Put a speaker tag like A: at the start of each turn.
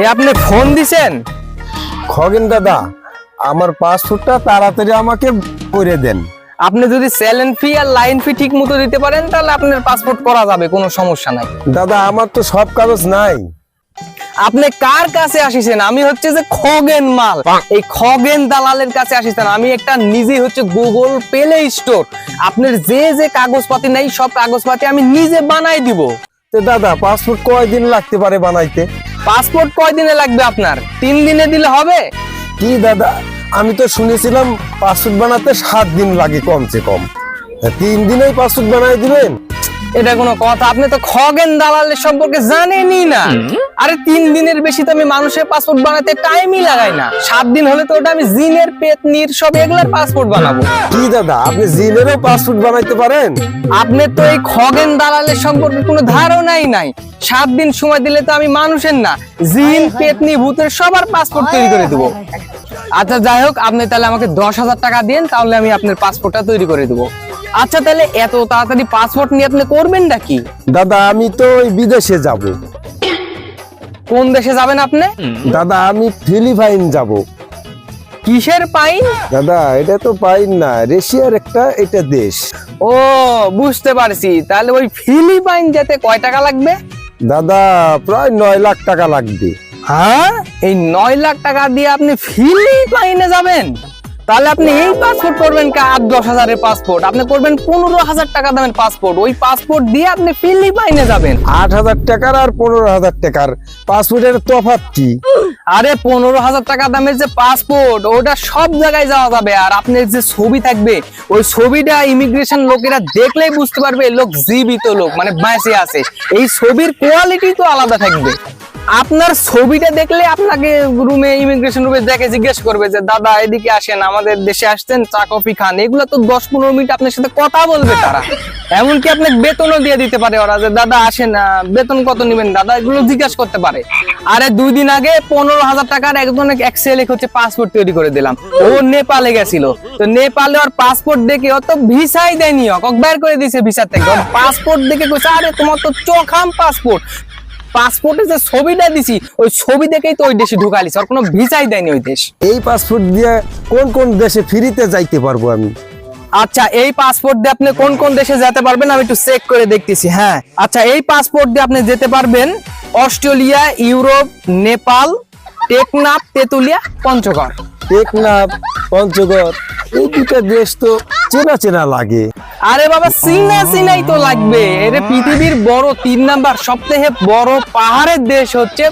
A: এই আপনি ফোন দিছেন?
B: খগেন দাদা আমার পাসপোর্টটা তাড়াতাড়ি আমাকে করে দেন।
A: আপনি যদি স্যালেন ফি আর লাইন ফি ঠিক মতো দিতে পারেন তাহলে আপনার পাসপোর্ট করা যাবে কোনো সমস্যা নাই।
B: দাদা আমার তো সব কাগজ নাই।
A: আপনি কার কাছে আসিছেন? আমি হচ্ছে যে খগেন মাল। এই খগেন দালালের কাছে আসিছেন। আমি একটা নিজে হচ্ছে গুগল প্লে স্টোর আপনার যে যে কাগজপাতি নাই সব কাগজপাতি আমি নিজে বানাই দিব।
B: তো দাদা পাসপোর্ট কয়দিন লাগতে পারে বানাইতে?
A: পাসপোর্ট কয় দিনে লাগবে আপনার? তিন দিনে দিলে হবে?
B: কি দাদা আমি তো শুনেছিলাম পাসপোর্ট বানাতে সাত দিন লাগে কমসে কম। তিন দিনেই পাসপোর্ট বানাই দিবেন?
A: এটা কোনো কথা আপনি তো খগেন দালালের সম্পর্কে জানেনই না। আরে তিন দিনের বেশি তো আমি মানুষের পাসপোর্ট বানাতে টাইমই লাগাই না। সাত দিন হলে তো ওটা আমি জিনের পেতনির সব এগুলার পাসপোর্ট বানাবো।
B: কি দাদা আপনি জিনেরও পাসপোর্ট বানাইতে পারেন?
A: আপনি তো এই খগেন দালালের সম্পর্কে কোনো ধারণাই নাই। সাত দিন সময় দিলে তো আমি মানুষের না। জিন পেতনি ভূতের সবার পাসপোর্ট তৈরি করে দেবো। আচ্ছা যাই হোক আপনি তাহলে আমাকে দশ হাজার টাকা দিন তাহলে আমি আপনার পাসপোর্টটা তৈরি করে দেবো। আচ্ছা তাহলে এত তাড়াতাড়ি পাসপোর্ট নিয়ে আপনি করবেনটা কি?
B: দাদা আমি তো ওই বিদেশে যাব।
A: কোন দেশে যাবেন আপনি?
B: দাদা আমি ফিলিপাইন যাব।
A: কিসের পাইন?
B: দাদা এটা তো পাইন না রাশিয়ার একটা এটা দেশ।
A: ও বুঝতে পারছি। তাহলে ওই ফিলিপাইন যেতে কয় টাকা লাগবে?
B: দাদা প্রায় নয় লাখ টাকা লাগবে।
A: হ্যাঁ? এই নয় লাখ টাকা দিয়ে আপনি ফিলিপাইনে যাবেন। তাহলে আপনি এই পাসপোর্ট করবেন কা? আট দশ হাজারের পাসপোর্ট আপনি করবেন পনেরো হাজার টাকা দামের পাসপোর্ট ওই পাসপোর্ট দিয়ে আপনি ফিলিপাইনে যাবেন।
B: আট হাজার টাকার আর পনেরো হাজার টাকার। পাসপোর্টের তফাৎ কি?
A: আরে পনেরো হাজার টাকা দামের যে পাসপোর্ট ওটা সব জায়গায় যাওয়া যাবে। আর আপনার যে ছবি থাকবে, ওই ছবিটা ইমিগ্রেশন লোকেরা দেখলেই বুঝতে পারবে লোক জীবিত লোক মানে বাঁচে আছে। এই ছবির কোয়ালিটি তো আলাদা থাকবে। আপনার ছবিটা দেখলে আপনাকে রুমে ইমিগ্রেশন রুমে দেখে জিজ্ঞেস করবে যে, দাদা, এদিকে আসেন, আমাদের দেশে আসছেন, চা কফি খান। এগুলো তো দশ পনেরো মিনিট আপনার সাথে কথা বলবে তারা। এমনকি আপনাকে বেতনও দিয়ে দিতে পারে ওরা যে, দাদা, আসেন বেতন কত নেবেন? দাদা এগুলো জিজ্ঞাসা করতে পারে। আরে দুই দিন আগে পনেরো হাজার টাকার একজন এক্সেল হচ্ছে পাসপোর্ট তৈরি করে দিলাম। ও নেপালে গেছিল। তো নেপালে ওর পাসপোর্ট দেখে ও তো ভিসাই দেয়নি ওক বের করে দিয়েছে ভিসা থেকে। পাসপোর্ট দেখে কইছে, আরে, তোমার তো চোখাম পাসপোর্ট পাসপোর্টে যে ছবিটা দিছি ওই ছবি দেখেই তো ওই দেশে ঢুকালিস আর কোনো ভিসাই দেয়নি ওই দেশ।
B: এই পাসপোর্ট দিয়ে কোন কোন দেশে ফ্রিতে যাইতে পারব আমি?
A: আচ্ছা এই পাসপোর্ট দিয়ে আপনি কোন কোন দেশে যেতে পারবেন আমি একটু চেক করে দেখতেছি হ্যাঁ। আচ্ছা এই পাসপোর্ট দিয়ে আপনি যেতে পারবেন অস্ট্রেলিয়া ইউরোপ নেপাল টেকনাফ তেতুলিয়া পঞ্চগড়।
B: টেকনাফ পঞ্চগড় এই দুটো দেশ তো চেনা চেনা লাগে।
A: আরে বাবা, সিনা সিনাই তো লাগবে। এর পৃথিবীর বড় তিন নাম্বার, সবথেকে বড় পাহাড়ের দেশ হচ্ছে